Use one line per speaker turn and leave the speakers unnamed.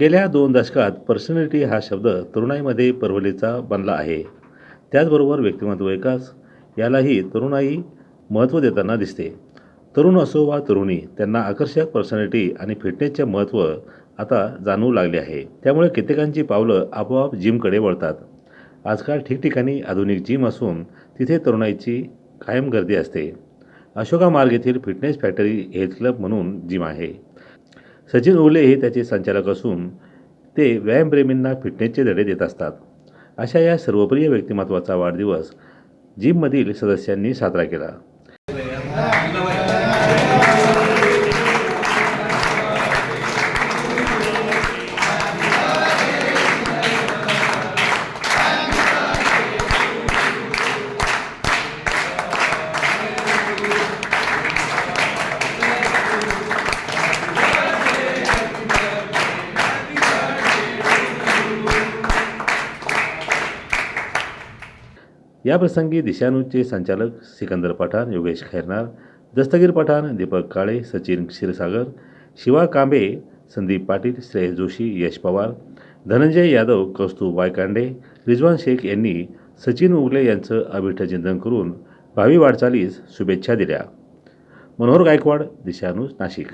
गेल्या दोन दशकात पर्सनॅलिटी हा शब्द तरुणाईमध्ये परवलीचा बनला आहे. त्याचबरोबर व्यक्तिमत्व विकास यालाही तरुणाई महत्त्व देताना दिसते. तरुण असो वा तरुणी त्यांना आकर्षक पर्सनॅलिटी आणि फिटनेसचे महत्त्व आता जाणवू लागले आहे. त्यामुळे कित्येकांची पावलं आपोआप जिमकडे वळतात. आजकाल ठिकठिकाणी आधुनिक जिम असून तिथे तरुणाईची कायम गर्दी असते. अशोका मार्ग येथील फिटनेस फॅक्टरी हेल्थ क्लब म्हणून जिम आहे. सचिन ओले हे त्याचे संचालक असून ते व्यायामप्रेमींना फिटनेसचे धडे देत असतात. अशा या सर्वप्रिय व्यक्तिमत्वाचा वाढदिवस जिममधील सदस्यांनी साजरा केला. याप्रसंगी दिशानूचे संचालक सिकंदर पठाण योगेश खैरनार दस्तगीर पठाण दीपक काळे सचिन क्षीरसागर शिवा कांबे संदीप पाटील श्रेयस जोशी यश पवार धनंजय यादव कौस्तुभ वायकांडे रिजवान शेख यांनी सचिन उगले यांचं अभिठचिंतन करून भावी वाटचालीस शुभेच्छा दिल्या. मनोहर गायकवाड दिशानूज नाशिक.